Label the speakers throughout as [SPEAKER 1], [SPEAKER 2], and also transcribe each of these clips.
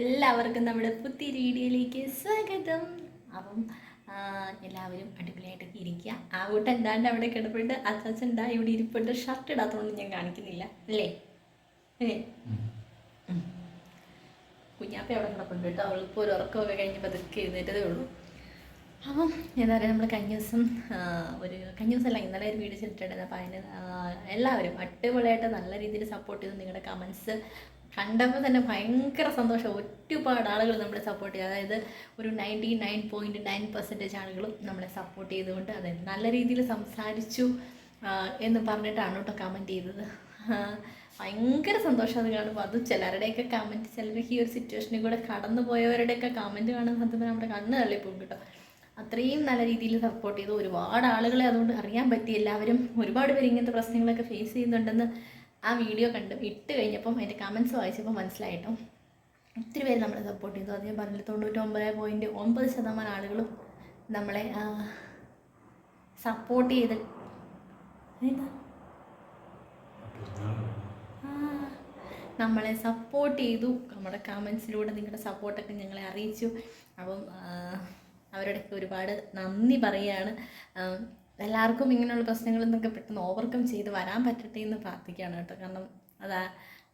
[SPEAKER 1] എല്ലാവർക്കും നമ്മുടെ പുതിയ വീഡിയോയിലേക്ക് സ്വാഗതം. അപ്പം എല്ലാവരും അടിപൊളിയായിട്ട് ഇരിക്കുക. ആ കൂട്ടം എന്താണ്ട് അവിടെ കിടപ്പുണ്ട്. അച്ചാച്ചൻ ഇവിടെ ഇരിപ്പുണ്ട്. ഷർട്ട് ഇടാത്തതുകൊണ്ട് ഞാൻ കാണിക്കുന്നില്ല. അല്ലേ? ഉം. കുഞ്ഞാപ്പ അവിടെ കിടപ്പുണ്ട് കേട്ടോ. അവളിപ്പോൾ ഒരു ഉറക്കമൊക്കെ കഴിഞ്ഞപ്പോൾ അതൊക്കെ എഴുന്നേറ്റതേ ഉള്ളൂ. അപ്പം എന്താ പറയുക നമ്മൾ കഴിഞ്ഞ ദിവസം ഒരു കഴിഞ്ഞ ദിവസമല്ല ഇന്നലെ ഒരു വീഡിയോ ചെയ്തിട്ടുണ്ടായിരുന്നു. അപ്പോൾ അതിന് എല്ലാവരും അടിപൊളിയായിട്ട് നല്ല രീതിയിൽ സപ്പോർട്ട് ചെയ്തു. നിങ്ങളുടെ കമൻസ് കണ്ടപ്പോൾ തന്നെ ഭയങ്കര സന്തോഷം. ഒരുപാട് ആളുകൾ നമ്മളെ സപ്പോർട്ട് ചെയ്തു. അതായത് ഒരു ninety nine point nine percentage ആളുകളും നമ്മളെ സപ്പോർട്ട് ചെയ്തുകൊണ്ട് അതെ നല്ല രീതിയിൽ സംസാരിച്ചു എന്ന് പറഞ്ഞിട്ടാണ് കേട്ടോ കമന്റ് ചെയ്തത്. ഭയങ്കര സന്തോഷം അത് കാണുമ്പോൾ. അത് ചിലരുടെയൊക്കെ കമന്റ് ചിലർക്ക് ഈ ഒരു സിറ്റുവേഷനിൽ കൂടെ കടന്നു പോയവരുടെയൊക്കെ കമന്റ് കാണുന്ന പറഞ്ഞാൽ നമ്മുടെ കണ്ണ് തള്ളിപ്പോകും കേട്ടോ. അത്രയും നല്ല രീതിയിൽ സപ്പോർട്ട് ചെയ്തു. ഒരുപാട് ആളുകളെ അതുകൊണ്ട് അറിയാൻ പറ്റി. എല്ലാവരും ഒരുപാട് പേര് ഇങ്ങനത്തെ പ്രശ്നങ്ങളൊക്കെ ഫേസ് ചെയ്യുന്നുണ്ടെന്ന് ആ വീഡിയോ കണ്ട് ഇട്ട് കഴിഞ്ഞപ്പം അതിന്റെ കമൻസ് വായിച്ചപ്പോൾ മനസ്സിലായിട്ടും. ഒത്തിരി പേര് നമ്മളെ സപ്പോർട്ട് ചെയ്തു. അത് ഞാൻ പറഞ്ഞില്ല തൊണ്ണൂറ്റൊമ്പത് പോയിന്റ് ഒമ്പത് ശതമാനം ആളുകളും നമ്മളെ സപ്പോർട്ട് ചെയ്ത്. നമ്മളെ സപ്പോർട്ട് ചെയ്തു. നമ്മുടെ കമൻസിലൂടെ നിങ്ങളുടെ സപ്പോർട്ടൊക്കെ ഞങ്ങളെ അറിയിച്ചു. അപ്പം അവരോടൊക്കെ ഒരുപാട് നന്ദി പറയുകയാണ്. എല്ലാവർക്കും ഇങ്ങനെയുള്ള പ്രശ്നങ്ങളിൽ നിന്നൊക്കെ പെട്ടെന്ന് ഓവർകം ചെയ്ത് വരാൻ പറ്റട്ടെ എന്ന് പ്രാർത്ഥിക്കുകയാണ് കേട്ടോ. കാരണം അതാ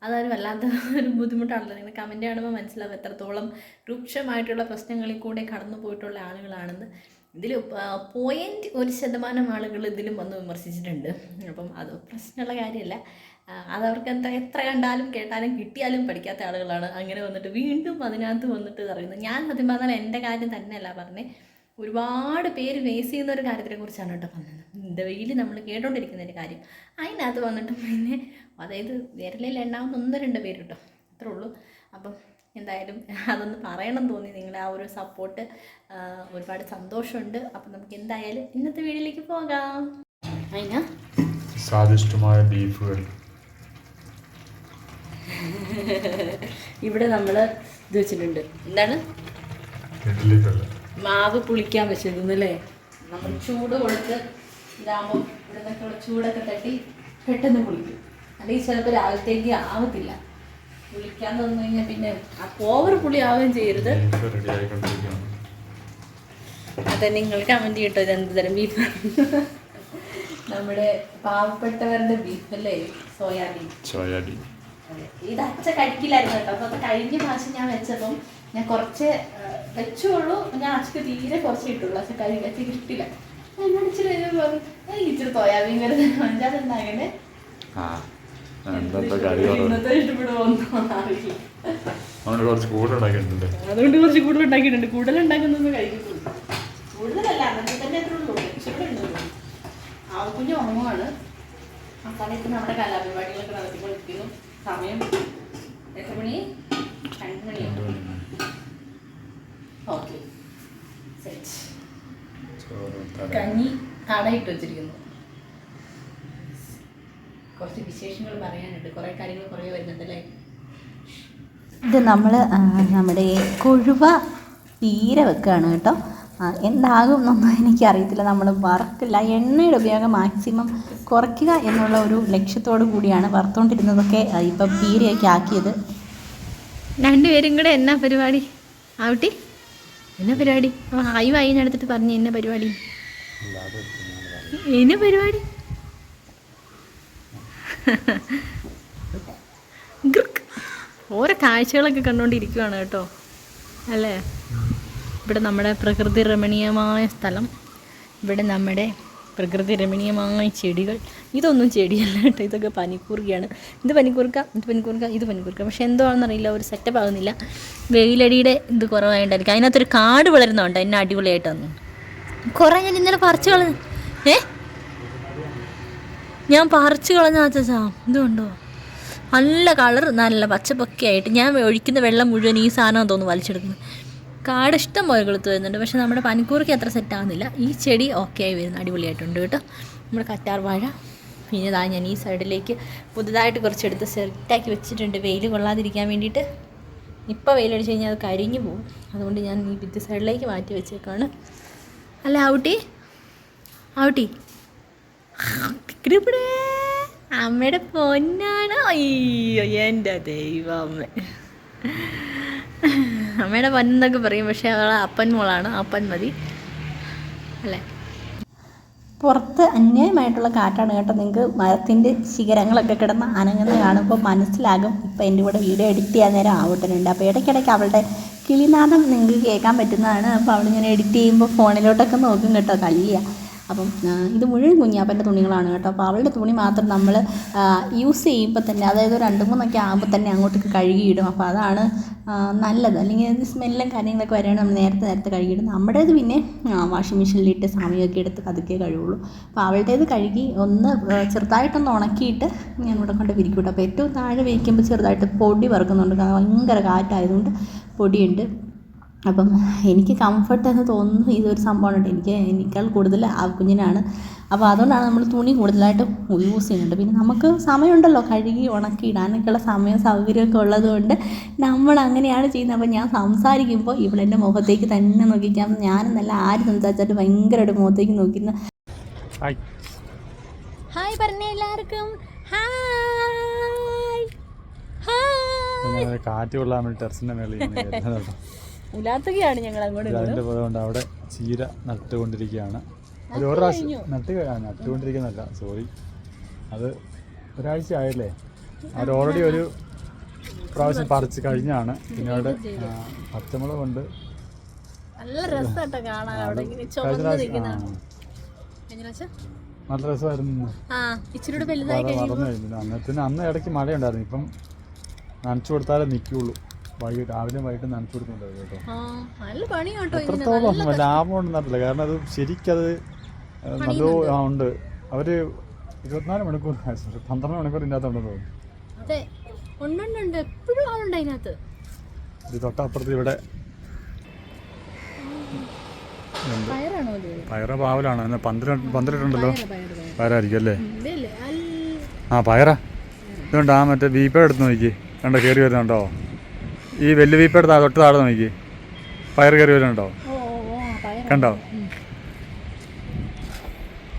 [SPEAKER 1] അതൊരു വല്ലാത്ത ഒരു ബുദ്ധിമുട്ടാണല്ലോ. നിങ്ങൾ കമന്റ് കാണുമ്പോൾ മനസ്സിലാവും എത്രത്തോളം രൂക്ഷമായിട്ടുള്ള പ്രശ്നങ്ങളിൽ കൂടെ കടന്നു പോയിട്ടുള്ള ആളുകളാണെന്ന്. ഇതിൽ പോയിന്റ് ഒരു ശതമാനം ആളുകൾ ഇതിലും വന്ന് വിമർശിച്ചിട്ടുണ്ട്. അപ്പം അത് പ്രശ്നമുള്ള കാര്യമല്ല. അതവർക്ക് എന്താ എത്ര കണ്ടാലും കേട്ടാലും കിട്ടിയാലും പഠിക്കാത്ത ആളുകളാണ്. അങ്ങനെ വന്നിട്ട് വീണ്ടും അതിനകത്ത് വന്നിട്ട് പറയുന്നത് ഞാൻ സത്യം പറഞ്ഞാൽ എന്റെ കാര്യം തന്നെയല്ല പറഞ്ഞേ. ഒരുപാട് പേര് ഫേസ് ചെയ്യുന്ന ഒരു കാര്യത്തെ കുറിച്ചാണ് കേട്ടോ പറഞ്ഞത്. ഡെയിലി നമ്മൾ കേട്ടോണ്ടിരിക്കുന്ന ഒരു കാര്യം. അതിനകത്ത് വന്നിട്ട് പിന്നെ അതായത് വിരലിൽ എണ്ണാവുന്ന ഒന്ന് രണ്ട് പേര് കേട്ടോ. അത്രേ ഉള്ളൂ. അപ്പം എന്തായാലും അതൊന്ന് പറയണം തോന്നി. നിങ്ങൾ ആ ഒരു സപ്പോർട്ട് ഒരുപാട് സന്തോഷമുണ്ട്. അപ്പം നമുക്ക് എന്തായാലും ഇന്നത്തെ വീഡിയോയിലേക്ക് പോകാം. അതിന
[SPEAKER 2] സ്വാദിഷ്ടമായ ബീഫ് കറി
[SPEAKER 1] ഇവിടെ നമ്മൾ ഇത് വെച്ചിട്ടുണ്ട്. എന്താണ്?
[SPEAKER 2] ഇഡ്ഡലിക്കല്ല
[SPEAKER 1] മാവ് പുളിക്കാൻ വെച്ചിരുന്നല്ലേ നമ്മൾ ചൂട് കൊടുത്ത് ഇതാകുമ്പോൾ ഇവിടെ നിന്നൊക്കെ ചൂടൊക്കെ തട്ടി പെട്ടെന്ന് പുളിക്കും. അല്ലെങ്കിൽ ചിലപ്പോൾ രാവിലത്തേക്ക് ആവത്തില്ല. പുളിക്കാൻ തന്നു കഴിഞ്ഞാൽ പിന്നെ ആ ഓവർ പുളി ആവുകയും ചെയ്യരുത്. അതെ നിങ്ങൾ കമന്റ് ചെയ്യട്ടോ ഇത് എന്ത് തരം ബീഫ് നമ്മുടെ പാവപ്പെട്ടവരുടെ ബീഫ് അല്ലേ? Soybean
[SPEAKER 2] soybean.
[SPEAKER 1] ഇത് അച്ഛ കഴിക്കില്ലായിരുന്നു കേട്ടോ. അപ്പൊ കഴിഞ്ഞ മാസം ഞാൻ വെച്ചപ്പം ഞാൻ കുറച്ച് വെച്ചോളൂ വെച്ചുള്ളൂ. ഞാൻ അച്ഛക്ക് തീരെ കുറച്ച് കിട്ടുള്ളൂ അച്ഛൻ കരി അച്ഛക്ക് കിട്ടില്ല. എന്നോട് ഇച്ചിരി പറഞ്ഞു എനിക്ക്
[SPEAKER 2] കുറവ്
[SPEAKER 1] ഇന്നത്തെ അറിയില്ല
[SPEAKER 2] അവന് കുറച്ച് കൂടുതലുണ്ടാക്കിയിട്ടുണ്ട്.
[SPEAKER 1] അതുകൊണ്ട് കുറച്ച് കൂടുതൽ ഉണ്ടാക്കിയിട്ടുണ്ട് കൂടുതൽ ഉണ്ടാക്കുന്നൊന്നും കഴിക്കത്തുള്ളൂ കൂടുതലല്ല തന്നെ എത്ര ഉള്ളൂ. ഇഷ്ടപ്പെടുന്നുള്ളൂ ആ കുഞ്ഞ് ഉറങ്ങുവാണ്. ആ സമയത്ത് നമ്മുടെ കലാപരിപാടികളൊക്കെ നടത്തിക്കൊണ്ടിരിക്കുന്നു. സമയം എത്ര മണി? രണ്ട് ഓക്കെ. സെറ്റ്. കഞ്ഞി കടയിട്ട് വെച്ചിരിക്കുന്നു. കുറച്ച് വിശേഷങ്ങൾ പറയാനുണ്ട്. കുറേ കാര്യങ്ങൾ കുറേ വരുന്നുണ്ടല്ലേ?
[SPEAKER 3] ഇത് നമ്മൾ നമ്മുടെ കൊഴുവ തീരെ വെക്കുകയാണ് കേട്ടോ. എന്താകും എന്നൊന്നും എനിക്കറിയത്തില്ല. നമ്മൾ വറക്കില്ല എണ്ണയുടെ ഉപയോഗം മാക്സിമം കുറയ്ക്കുക എന്നുള്ള ഒരു ലക്ഷ്യത്തോടു കൂടിയാണ് വറുത്തുകൊണ്ടിരുന്നതൊക്കെ ഇപ്പം പീരയൊക്കെ ആക്കിയത്.
[SPEAKER 1] രണ്ടുപേരും കൂടെ എന്നാ പരിപാടി? ആവട്ടി. എന്നാ പരിപാടി? ആ ഹായ് വായിന്ന് എടുത്തിട്ട് പറഞ്ഞു എന്നാ പരിപാടി? എന്നാ പരിപാടി. ഓരോ കാഴ്ചകളൊക്കെ കണ്ടുകൊണ്ടിരിക്കുവാണ് കേട്ടോ. അല്ലേ? ഇവിടെ നമ്മുടെ പ്രകൃതി രമണീയമായ സ്ഥലം. ഇവിടെ നമ്മുടെ പ്രകൃതി രമണീയമായ ചെടികൾ. ഇതൊന്നും ചെടിയല്ല കേട്ടോ ഇതൊക്കെ പനിക്കൂർക്കയാണ്. ഇത് പനിക്കൂർക്ക ഇത് പനിക്കൂർക്ക ഇത് പനിക്കൂർക്ക. പക്ഷെ എന്തോ ആണെന്നറിയില്ല ഒരു സെറ്റപ്പ് ആകുന്നില്ല വെയിലടിയുടെ ഇത് കുറവായിട്ടായിരിക്കും അതിനകത്തൊരു കാട് വളരുന്നുണ്ട്? എന്നെ അടിപൊളിയായിട്ട് വന്നു കുറേ ഞാൻ ഇന്നലെ പറിച്ചു കളഞ്ഞു. ഏ? ഞാൻ പറിച്ചു കളഞ്ഞ ആച്ചാ ഇതുണ്ടോ നല്ല കളർ നല്ല പച്ചപ്പൊക്കെ ആയിട്ട്. ഞാൻ ഒഴിക്കുന്ന വെള്ളം മുഴുവൻ ഈ സാധനം തോന്നുന്നു വലിച്ചെടുക്കുന്നത്. കാട് ഇഷ്ടം പോലെ കൊളുത്ത് വരുന്നുണ്ട്. പക്ഷെ നമ്മുടെ പനിക്കൂർക്ക് അത്ര സെറ്റ് ആവുന്നില്ല. ഈ ചെടി ഓക്കെ ആയി വരുന്നു. അടിപൊളിയായിട്ടുണ്ട് കേട്ടോ. നമ്മുടെ കറ്റാർ വാഴ. പിന്നെ ഇതാ ഞാൻ ഈ സൈഡിലേക്ക് പുതുതായിട്ട് കുറച്ചെടുത്ത് സെറ്റാക്കി വെച്ചിട്ടുണ്ട്. വെയിൽ കൊള്ളാതിരിക്കാൻ വേണ്ടിയിട്ട്. ഇപ്പോൾ വെയിലടിച്ച് കഴിഞ്ഞാൽ അത് കരിഞ്ഞു പോകും. അതുകൊണ്ട് ഞാൻ ഈ ഭിത്തി സൈഡിലേക്ക് മാറ്റി വെച്ചേക്കാണ്. അല്ല ഔട്ടി ഔട്ടി ഇവിടെ അമ്മയുടെ പൊന്നാണ്. അയ്യോ എന്റെ ദൈവം അമ്മയുടെ പൊന്നെന്നൊക്കെ പറയും പക്ഷേ അവൾ അപ്പൻ മോളാണ് അപ്പൻ മതി. അല്ലേ?
[SPEAKER 3] പുറത്ത് അന്യായമായിട്ടുള്ള കാറ്റാണ് കേട്ടോ. നിങ്ങൾക്ക് മരത്തിന്റെ ശിഖരങ്ങളൊക്കെ കിടന്ന് അനങ്ങുന്ന കാണുമ്പോൾ മനസ്സിലാകും. ഇപ്പം എന്റെ കൂടെ വീഡിയോ എഡിറ്റ് ചെയ്യാൻ നേരം ആവട്ടുന്നുണ്ട് അപ്പോൾ ഇടയ്ക്കിടയ്ക്ക് അവളുടെ കിളിനാദം നിങ്ങൾക്ക് കേൾക്കാൻ പറ്റുന്നതാണ്. അപ്പോൾ അവളിങ്ങനെ എഡിറ്റ് ചെയ്യുമ്പോൾ ഫോണിലോട്ടൊക്കെ നോക്കും കേട്ടോ കല്ലിയ അപ്പം ഇത് മുഴുവൻ കുഞ്ഞാപ്പന്റെ തുണികളാണ് കേട്ടോ. അപ്പോൾ അവളുടെ തുണി മാത്രം നമ്മൾ യൂസ് ചെയ്യുമ്പോൾ തന്നെ അതായത് രണ്ട് മൂന്നൊക്കെ ആകുമ്പോൾ തന്നെ അങ്ങോട്ടേക്ക് കഴുകിയിടും. അപ്പോൾ അതാണ് നല്ലത്. അല്ലെങ്കിൽ സ്മെല്ലും കാര്യങ്ങളൊക്കെ വരികയാണ് നമ്മൾ നേരത്തെ നേരത്തെ കഴുകിയിടും. നമ്മുടേത് പിന്നെ വാഷിംഗ് മെഷീനിലിട്ട് സമയമൊക്കെ എടുത്ത് പതുക്കെ കഴുകുള്ളൂ. അപ്പോൾ അവളുടേത് കഴുകി ഒന്ന് ചെറുതായിട്ടൊന്ന് ഉണക്കിയിട്ട് ഞാൻ ഇവിടെ കൊണ്ട് വിരിക്കും കേട്ടോ അപ്പോൾ ഏറ്റവും താഴെ വിരിക്കുമ്പോൾ ചെറുതായിട്ട് പൊടി വറുക്കുന്നുണ്ട്. ഭയങ്കര കാറ്റായതുകൊണ്ട് പൊടിയുണ്ട്. അപ്പം എനിക്ക് കംഫർട്ട് എന്ന് തോന്നുന്നു ഇതൊരു സംഭവമാണ് എനിക്ക് എനിക്കാൾ കൂടുതൽ ആ കുഞ്ഞിനാണ്. അപ്പോൾ അതുകൊണ്ടാണ് നമ്മൾ തുണി കൂടുതലായിട്ട് യൂസ് ചെയ്യുന്നുണ്ട് പിന്നെ നമുക്ക് സമയമുണ്ടല്ലോ കഴുകി ഉണക്കി ഇടാനൊക്കെയുള്ള സമയം സൗകര്യമൊക്കെ ഉള്ളതുകൊണ്ട് നമ്മൾ അങ്ങനെയാണ് ചെയ്യുന്നത്. അപ്പോൾ ഞാൻ സംസാരിക്കുമ്പോൾ ഇവളെന്റെ മുഖത്തേക്ക് തന്നെ നോക്കിക്കാം ഞാനെന്നല്ല ആര് സംസാരിച്ചായിട്ട് ഭയങ്കരമായിട്ട് മുഖത്തേക്ക് നോക്കുന്ന
[SPEAKER 2] ഹായ്
[SPEAKER 1] ഹായ് പറഞ്ഞ എല്ലാവർക്കും. ഹായ് ഹായ്
[SPEAKER 2] കാറ്റ് കൊള്ളാൻ വേണ്ടി ടെറസിന്റെ മേളിൽ.
[SPEAKER 1] ഉലാത്തുകയാണ് ഞങ്ങൾ അങ്ങോട്ട്
[SPEAKER 2] കൊണ്ട് അവിടെ ചീര നട്ടുകൊണ്ടിരിക്കുകയാണ്. ഒരു പ്രാവശ്യം നട്ട് നട്ടുകൊണ്ടിരിക്കുന്നതല്ല സോറി അത് ഒരാഴ്ച ആയല്ലേ? അവർ ഓൾറെഡി ഒരു പ്രാവശ്യം പറിച്ച് കഴിഞ്ഞാണ്. പിന്നെ അവിടെ പച്ചമുളക് കൊണ്ട്
[SPEAKER 1] നല്ല കാണാൻ. അവിടെ ഇങ്ങനെ
[SPEAKER 2] കഴിഞ്ഞ
[SPEAKER 1] ചുമന്ന് കഴിഞ്ഞ
[SPEAKER 2] നല്ല രസമായിരുന്നു
[SPEAKER 1] ഇച്ചിരി വലുതായി
[SPEAKER 2] അത് അന്നത്തിന് അന്ന് ഇടയ്ക്ക് മഴയുണ്ടായിരുന്നു. ഇപ്പം നനച്ചു കൊടുത്താലേ നിൽക്കുള്ളൂ. വൈകിട്ട് രാവിലെ വൈകിട്ട് നനച്ചു കൊടുക്കുന്നുണ്ട് കേട്ടോ.
[SPEAKER 1] നല്ല ഇതിന്
[SPEAKER 2] എത്രത്തോളം ലാഭം ഉണ്ടെന്നറിയില്ല കാരണം അത് ശരിക്കത് നല്ല ഉണ്ട്. അവർ ഇരുപത്തിനാല് മണിക്കൂർ പന്ത്രണ്ട് മണിക്കൂർ ഇതിനകത്ത് ഉണ്ടെന്ന് തോന്നുന്നു.
[SPEAKER 1] അതെ. എപ്പോഴും ആളുണ്ട് അതിനകത്ത്.
[SPEAKER 2] ഇത് തൊട്ടപ്പുറത്ത് ഇവിടെ പയറ പാവലാണ്. പന്ത്രണ്ട് പന്ത്രണ്ടുണ്ടല്ലോ.
[SPEAKER 1] പയറ്
[SPEAKER 2] പയറായിരിക്കും അല്ലേ? ആ പയറാ. ഇതുകൊണ്ട് ആ മറ്റേ ബീപ്പ എടുത്ത് നോക്കി. കണ്ടോ കയറി വരുന്നുണ്ടോ? ഈ വെല്ലുവീപ്പയുടെ തൊട്ട് താഴെ നോക്കി. പയർ കയറി വരുന്നുണ്ടോ? കണ്ടോ?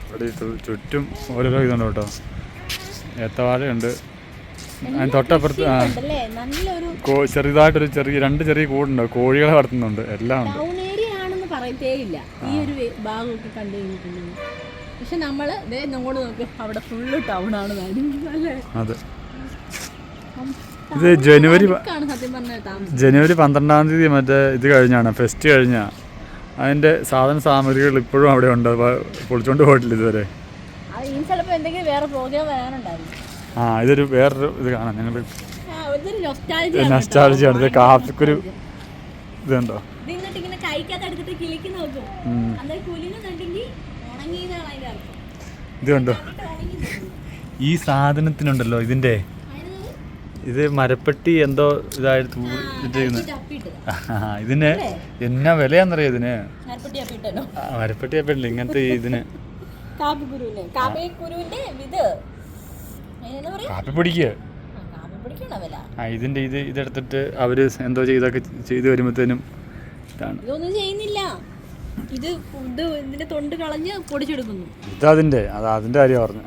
[SPEAKER 2] ഇവിടെ ചുറ്റും ഓരോരോ ഇതുണ്ട് കേട്ടോ. ഏത്തവാഴയുണ്ട്. അതിന് തൊട്ടപ്പുറത്ത് ആ കോ ചെറുതായിട്ടൊരു ചെറിയ രണ്ട് ചെറിയ കൂടുണ്ട്. കോഴികളെ വളർത്തുന്നുണ്ട്. എല്ലാം ഉണ്ട്.
[SPEAKER 1] ടൗൺ ഏരിയ ആണെന്ന് ഈ ഒരു വേ- ഭാഗമൊക്കെ കണ്ടു കഴിഞ്ഞിട്ടുണ്ടെങ്കിൽ. പക്ഷെ നമ്മൾ നോക്ക്. അവിടെ ഫുള്ള് ടൗൺ ആണ്
[SPEAKER 2] അത്. ഇത് ജനുവരി ജനുവരി പന്ത്രണ്ടാം തീയതി മറ്റേ ഇത് കഴിഞ്ഞാണ് ഫെസ്റ്റ് കഴിഞ്ഞാ. അതിന്റെ സാധന സാമഗ്രികൾ ഇപ്പോഴും അവിടെ ഉണ്ട്. പൊളിച്ചോണ്ട് പോയിട്ടില്ല ഇതുവരെ. ആ ഇതൊരു വേറൊരു ഇത് കാണാം. ഞങ്ങൾ നസ്റ്റാളജിയാണ് ഇത്. കാപ്പിക്കൊരു ഇതുണ്ടോ?
[SPEAKER 1] ഇത്
[SPEAKER 2] കണ്ടോ ഈ സാധനത്തിനുണ്ടല്ലോ ഇതിന്റെ
[SPEAKER 1] അതിന്
[SPEAKER 2] ഇത് മരപ്പെട്ടി എന്തോ ഇതായിട്ട് ഇതിന് എന്നാ വിലയാന്നറിയോ ഇതിന്?
[SPEAKER 1] മരപ്പെട്ടി അപ്പിട്ടോ
[SPEAKER 2] ആ, ഇങ്ങനത്തെ ഇതിന്.
[SPEAKER 1] കാപ്പി
[SPEAKER 2] കാപ്പിപ്പൊടിക്ക്
[SPEAKER 1] ആ,
[SPEAKER 2] ഇതിന്റെ ഇത് ഇതെടുത്തിട്ട് അവർ എന്തോ ചെയ്തൊക്കെ ചെയ്തു വരുമ്പോഴത്തേനും ഇതാണ്.
[SPEAKER 1] ഇതൊന്നും ചെയ്യുന്നില്ല. ഇത് ഇത് ഇതിന്റെ തൊണ്ട് കളഞ്ഞ് പൊടിച്ചെടുക്കുന്നു.
[SPEAKER 2] ഇതതിന്റെ അത് അതിന്റെ കാര്യം പറഞ്ഞു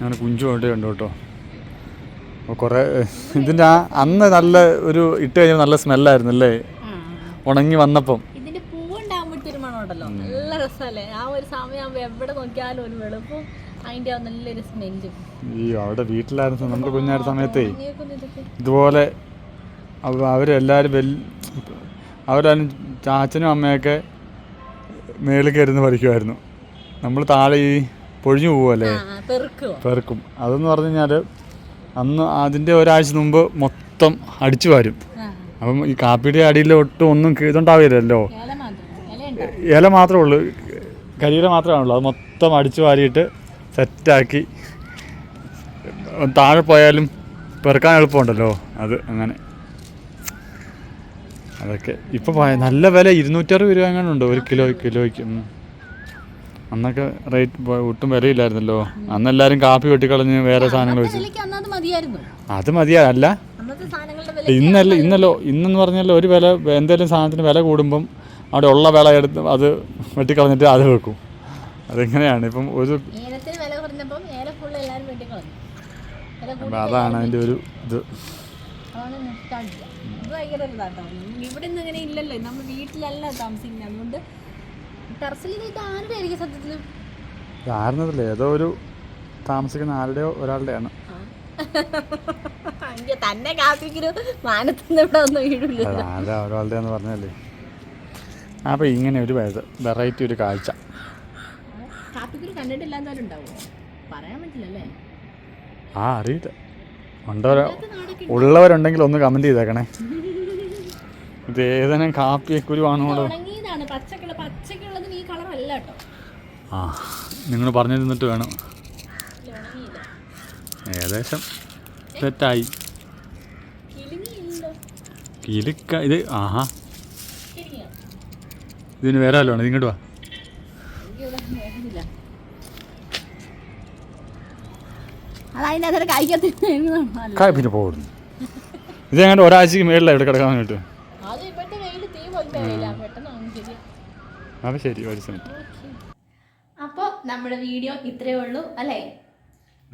[SPEAKER 2] ഞാൻ കുഞ്ചു കൊണ്ട് കണ്ടു കേട്ടോ. അപ്പോൾ കുറേ ഇതിന്റെ ആ അന്ന് നല്ല ഒരു ഇട്ട് കഴിഞ്ഞാൽ നല്ല സ്മെല്ലായിരുന്നു അല്ലേ ഉണങ്ങി വന്നപ്പം.
[SPEAKER 1] ഇതിന്റെ പൂവുണ്ടാകുമ്പോഴത്തെ ഒരു മണമുണ്ടല്ലോ. നല്ല രസമല്ലേ? ആ ഒരു സമയമാകുമ്പോൾ എവിടെ നോക്കിയാലും ഒരു വെളുപ്പും അതിന്റെ നല്ലൊരു സ്മെല്ലും.
[SPEAKER 2] ഈ അവിടെ വീട്ടിലായിരുന്നു നമ്മുടെ കുഞ്ഞായ സമയത്തേ ഇതുപോലെ അവ- അവരെല്ലാവരും വെൽ അവരും ചാച്ചനും അമ്മയൊക്കെ മേളിൽ കയറുന്ന പഠിക്കുമായിരുന്നു നമ്മൾ താഴെ ഈ പൊഴിഞ്ഞു പോവല്ലേ? പെറുക്കും. അതെന്ന് പറഞ്ഞു കഴിഞ്ഞാൽ അന്ന് അതിന്റെ ഒരാഴ്ച മുമ്പ് മൊത്തം അടിച്ചു വാരും. അപ്പം ഈ കാപ്പിയുടെ അടിയിൽ ഒട്ടും ഒന്നും ഇതുണ്ടാവില്ലല്ലോ.
[SPEAKER 1] ഇല
[SPEAKER 2] മാത്രമേ ഉള്ളൂ. കരിയില മാത്രമേ ഉള്ളൂ. അത് മൊത്തം അടിച്ചു വാരിയിട്ട് സെറ്റാക്കി. താഴെ പോയാലും പെറുക്കാൻ എളുപ്പമുണ്ടല്ലോ. അത് അങ്ങനെ. അതൊക്കെ. ഇപ്പോൾ നല്ല വില. ഇരുന്നൂറ്ററുപത് രൂപ എങ്ങനെ ഉണ്ട്. ഒരു കിലോ കിലോയ്ക്ക്. അന്നൊക്കെ റേറ്റ് ഒട്ടും വിലയില്ലായിരുന്നല്ലോ. അന്ന് എല്ലാരും കാപ്പി വെട്ടിക്കളഞ്ഞ് വേറെ സാധനങ്ങൾ വെച്ച്. അത് മതിയാ അല്ല.
[SPEAKER 1] സാധനങ്ങളുടെ വില
[SPEAKER 2] ഇന്നല്ല ഇന്നല്ലോ ഇന്നെന്ന് പറഞ്ഞാൽ ഒരു വില എന്തെങ്കിലും സാധനത്തിന് വില കൂടുമ്പം അവിടെ ഉള്ള വില എടുത്ത് അത് വെട്ടിക്കളഞ്ഞിട്ട് അത് വെക്കും. അതെങ്ങനെയാണ്? ഇപ്പം ഒരു അതാണ് അതിന്റെ ഒരു ഇത്.
[SPEAKER 3] ഇവിടെ അങ്ങനെ ഇല്ലല്ലോ. നമ്മൾ വീട്ടിലല്ല താമസിക്കുന്നത്. അതുകൊണ്ട് ടെറസിൽ ഇത് സത്യത്തിൽ
[SPEAKER 2] ആരുന്നതല്ലേ ഏതോ ഒരു താമസിക്കുന്ന ആരുടെയോ ഒരാളുടെയാണ്.
[SPEAKER 3] തന്നെ കാപ്പിക്കൊരു മാനത്തുനിന്ന് ഇവിടെ ഒന്നും വീടില്ല
[SPEAKER 2] അത് ആരുടെ ഒരാളുടെ എന്ന് പറഞ്ഞല്ലേ അപ്പോൾ ഇങ്ങനെ ഒരു വെറൈറ്റി ഒരു കാഴ്ച.
[SPEAKER 3] കാപ്പിക്കുരു കണ്ടിട്ടില്ലാത്തവരുണ്ടാവോ പറയാൻ പറ്റില്ലല്ലേ
[SPEAKER 2] ആ അറിയില്ല. ഉണ്ടോ. ഉള്ളവരുണ്ടെങ്കിൽ ഒന്ന് കമന്റ് ചെയ്തേക്കണേ. ഇത് ഏതെങ്കിലും കാപ്പിയെ
[SPEAKER 3] കുരുവാണോ? പച്ചക്കുള്ള പച്ചക്കുള്ളതിന് ഈ കളർ അല്ല കേട്ടോ
[SPEAKER 2] ആ നിങ്ങൾ പറഞ്ഞു തന്നിട്ട് വേണം. ഏകദേശം സെറ്റായി
[SPEAKER 3] കിളിങ്ങിയില്ലോ
[SPEAKER 2] കിലുക്ക ഇത് ആഹാ. ഇതിന് വേറെ വല്ലതും ഇങ്ങോട്ട് വാ. പിന്നെ പോകുന്നു ഇത് ഞങ്ങളുടെ ഒരാഴ്ചക്ക് മേളിലാണ് ഇവിടെ കിടക്കാൻ വേണ്ടിയിട്ട്
[SPEAKER 3] അത് ഇപ്പോഴത്തെ വെയിൽ തീ പോലത്തെ വെയിലാണ് പെട്ടെന്ന് ഉണങ്ങി ശരിയാ
[SPEAKER 2] അപ്പോൾ ശരി ഒരു സെമിറ്റ്
[SPEAKER 1] അപ്പോൾ നമ്മുടെ വീഡിയോ ഇത്രയേ ഉള്ളൂ അല്ലേ?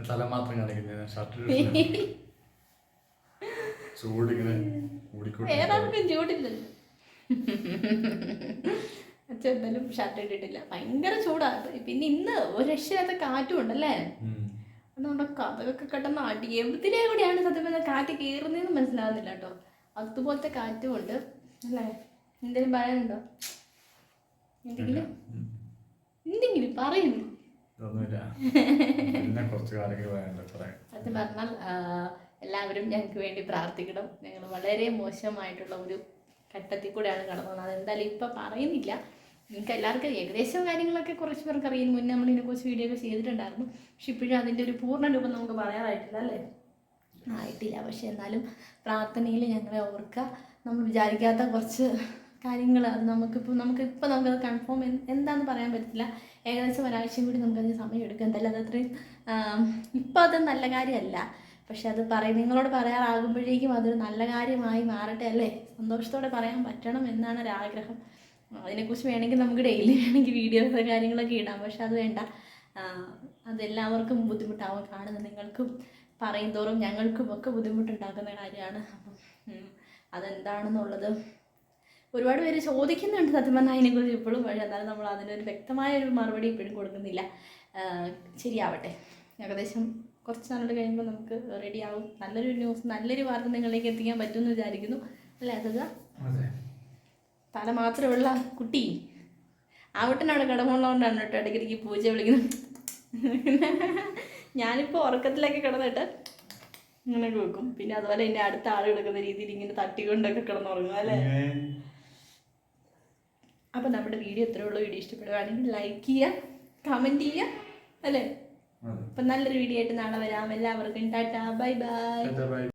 [SPEAKER 2] തല മാത്രം കാണിക്കുന്നത് ഷർട്ട് ചൂടിങ്ങനെ
[SPEAKER 1] ചൂടില്ലല്ലോ അച്ഛൻ എന്തായാലും ഷർട്ട് ഇട്ടിട്ടില്ല. ഭയങ്കര ചൂടാണ് പിന്നെ ഇന്ന് ഒരു രക്ഷയില്ലാത്ത കാറ്റും ഉണ്ടല്ലേ അതുകൊണ്ട് കഥകൊക്കെ കിട്ടുന്ന അടി എവിടത്തിലേ കൂടിയാണ് സത്യം കാറ്റ് കയറുന്നതെന്ന് മനസ്സിലാവുന്നില്ല കേട്ടോ. അതുപോലത്തെ കാറ്റും ഉണ്ട് അല്ലേ? എന്തെങ്കിലും പറയാനുണ്ടോ? എന്തെങ്കിലും? എന്തെങ്കിലും പറയുന്നു. സത്യം പറഞ്ഞാൽ എല്ലാവരും ഞങ്ങൾക്ക് വേണ്ടി പ്രാർത്ഥിക്കണം. ഞങ്ങൾ വളരെ മോശമായിട്ടുള്ള ഒരു ഘട്ടത്തിൽ കൂടെയാണ് കടന്നു പോകുന്നത് അതെന്തായാലും ഇപ്പം പറയുന്നില്ല. നിങ്ങൾക്ക് എല്ലാവർക്കും ഏകദേശം കാര്യങ്ങളൊക്കെ കുറച്ച് പേർക്ക് അറിയും. മുന്നേ നമ്മൾ ഇതിനെക്കുറിച്ച് വീഡിയോ ഒക്കെ ചെയ്തിട്ടുണ്ടായിരുന്നു. പക്ഷെ ഇപ്പോഴും അതിന്റെ ഒരു പൂർണ രൂപം നമുക്ക് പറയാറായിട്ടില്ല അല്ലേ? ആയിട്ടില്ല. പക്ഷെ എന്നാലും പ്രാർത്ഥനയിൽ ഞങ്ങളെ ഓർക്കുക. നമ്മൾ വിചാരിക്കാത്ത കുറച്ച് കാര്യങ്ങൾ അത് നമുക്കിപ്പോൾ നമുക്ക് ഇപ്പോൾ നമുക്കത് കൺഫേം എന്താണെന്ന് പറയാൻ പറ്റില്ല. ഏകദേശം ഒരാഴ്ചയും കൂടി നമുക്കതിന് സമയം എടുക്കും. എന്തായാലും അത് അത്രയും ഇപ്പം അത് നല്ല കാര്യമല്ല പക്ഷെ അത് പറയും നിങ്ങളോട് പറയാറാകുമ്പോഴേക്കും അതൊരു നല്ല കാര്യമായി മാറട്ടെ അല്ലേ? സന്തോഷത്തോടെ പറയാൻ പറ്റണം എന്നാണ് ഒരാഗ്രഹം അതിനെക്കുറിച്ച് വേണമെങ്കിൽ നമുക്ക് ഡെയിലി വേണമെങ്കിൽ വീഡിയോസ് കാര്യങ്ങളൊക്കെ ഇടാം. പക്ഷെ അത് വേണ്ട. അതെല്ലാവർക്കും ബുദ്ധിമുട്ടാവും കാണുന്നത് നിങ്ങൾക്കും പറയും തോറും ഞങ്ങൾക്കും ഒക്കെ ബുദ്ധിമുട്ടുണ്ടാക്കുന്ന കാര്യമാണ്. അപ്പം അതെന്താണെന്നുള്ളത് ഒരുപാട് പേര് ചോദിക്കുന്നുണ്ട് സത്യം പറഞ്ഞാൽ അതിനെക്കുറിച്ച് ഇപ്പോഴും പക്ഷേ എന്നാലും നമ്മൾ അതിനൊരു വ്യക്തമായ ഒരു മറുപടി ഇപ്പോഴും കൊടുക്കുന്നില്ല. ശരിയാവട്ടെ. ഏകദേശം കുറച്ച് നാളുകൾ കഴിയുമ്പോൾ നമുക്ക് റെഡിയാവും നല്ലൊരു ന്യൂസ് നല്ലൊരു വാർത്ത നിങ്ങളിലേക്ക് എത്തിക്കാൻ പറ്റുമെന്ന് വിചാരിക്കുന്നു. അല്ലേ അതുക തല മാത്രമുള്ള കുട്ടി. ആവട്ടെ അവിടെ കിടമുള്ളതുകൊണ്ടാണ് കേട്ടോ ഇടയ്ക്കിടയ്ക്ക് പൂജ വിളിക്കുന്നത്. ഞാനിപ്പോൾ ഉറക്കത്തിലൊക്കെ കിടന്നിട്ട് ഇങ്ങനെ വെക്കും പിന്നെ അതുപോലെ എന്റെ അടുത്ത ആൾ കിടക്കുന്ന രീതിയിൽ ഇങ്ങനെ തട്ടിക്കൊണ്ടൊക്കെ കിടന്നുറങ്ങും അല്ലേ? അപ്പോൾ നമ്മുടെ വീഡിയോ ഇത്രയേ ഉള്ളൂ. വീഡിയോ ഇഷ്ടപ്പെടുകയാണെങ്കിൽ ലൈക്ക് ചെയ്യുക കമന്റ് ചെയ്യുക അല്ലേ? അപ്പം നല്ലൊരു വീഡിയോ ആയിട്ട് നാളെ വരാം. എല്ലാവർക്കും ടാറ്റാ. Bye bye.
[SPEAKER 2] ബൈ.